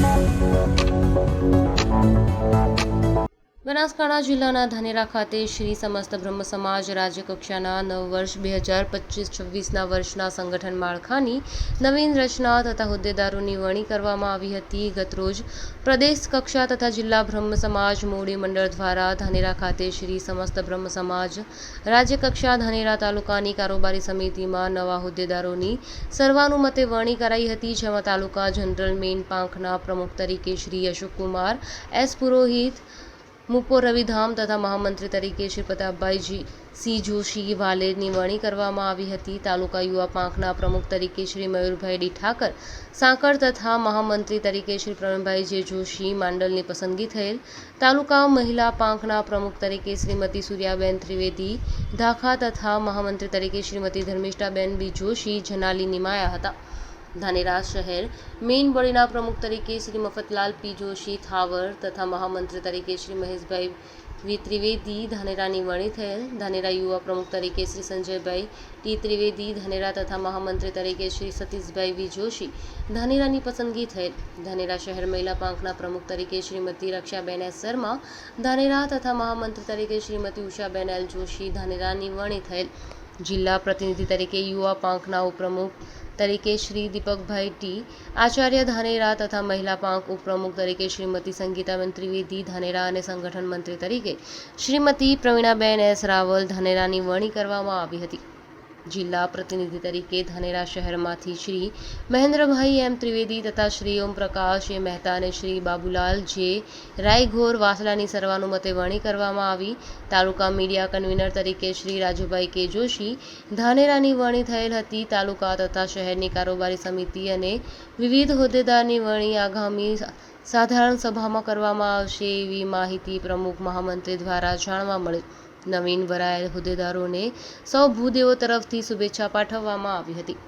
Thank you. Banaskantha જિલ્લાના ધાનેરા ખાતે શ્રી સમસ્ત બ્રહ્મ સમાજ રાજ્ય નવ વર્ષ બે હજાર પચીસ છવ્વીસના વર્ષના સંગઠન માળખાની નવીન રચના તથા હોદ્દેદારોની વરણી કરવામાં આવી હતી. ગતરોજ પ્રદેશ કક્ષા તથા જિલ્લા બ્રહ્મ સમાજ મોવડી મંડળ દ્વારા ધાનેરા ખાતે શ્રી સમસ્ત બ્રહ્મ સમાજ રાજ્ય કક્ષા ધાનેરા તાલુકાની કારોબારી સમિતિમાં નવા હોદ્દેદારોની સર્વાનુમતે વરણી કરાઈ હતી, જેમાં તાલુકા જનરલ મેન પાંખના પ્રમુખ તરીકે શ્રી અશોકકુમાર, એસ પુરોહિત મુપો રવિધામ તથા મહામંત્રી તરીકે શ્રી પ્રતાપભાઈજી સી જોશી વાલેરની વરણી કરવામાં આવી હતી. તાલુકા યુવા પાંખના પ્રમુખ તરીકે શ્રી મયુરભાઈ ડી ઠાકર સાંકળ તથા મહામંત્રી તરીકે શ્રી પ્રવીણભાઈ જે જોશી માંડલની પસંદગી થયેલ, તાલુકા મહિલા પાંખના પ્રમુખ તરીકે શ્રીમતી સૂર્યાબેન ત્રિવેદી, ધાખા તથા મહામંત્રી તરીકે શ્રીમતી ધર્મિષ્ઠાબેન બી જોશી જનાલી નિમાયા હતા. ધાનેરા શહેર. મેઇન બોડીના પ્રમુખ તરીકે શ્રી મફતલાલ પી જોશી થાવર તથા મહામંત્રી તરીકે શ્રી મહેશભાઈ વી ત્રિવેદી ધાનેરાની વરણી થયેલ. ધાનેરા યુવા પ્રમુખ તરીકે શ્રી સંજયભાઈ ટી ત્રિવેદી, ધાનેરા તથા મહામંત્રી તરીકે શ્રી સતીશભાઈ વી જોશી ધાનેરાની પસંદગી થયેલ. ધાનેરા શહેર મહિલા પાંખના પ્રમુખ તરીકે શ્રીમતી રક્ષાબેન એસ શર્મા, ધાનેરા તથા મહામંત્રી તરીકે શ્રીમતી ઉષાબેન એલ જોશી ધાનેરાની વરણી થયેલ. જિલ્લા પ્રતિનિધિ તરીકે યુવા પાંખના ઉપપ્રમુખ તરીકે શ્રી દીપકભાઈ ટી, આચાર્ય ધાનેરા તથા મહિલા પાંખ ઉપપ્રમુખ તરીકે શ્રીમતી સંગીતાબેન ત્રિવેદી ધાનેરા અને સંગઠન મંત્રી તરીકે શ્રીમતી પ્રવીણાબેન એસ રાવલ ધાનેરાની વરણી કરવામાં આવી હતી. જિલ્લા પ્રતિનિધિ તરીકે ધાનેરા શહેરમાંથી શ્રી મહેન્દ્રભાઈ એમ ત્રિવેદી તથા શ્રી ઓમ પ્રકાશ એ મહેતા અને શ્રી બાબુલાલ જે રાયઘોર વાસલાની સર્વાનુમતે વરણી કરવામાં આવી. તાલુકા મીડિયા કન્વીનર તરીકે શ્રી રાજુભાઈ કે જોશી ધાનેરાની વરણી થયેલ હતી. તાલુકા તથા શહેરની કારોબારી સમિતિ અને વિવિધ હોદ્દેદારની વરણી આગામી સાધારણ સભામાં કરવામાં આવશે એવી માહિતી પ્રમુખ મહામંત્રી દ્વારા જાણવા મળી. નવીન વરાયેલ હોદ્દેદારોને સૌ ભૂદેવો તરફથી શુભેચ્છા પાઠવવામાં આવી હતી.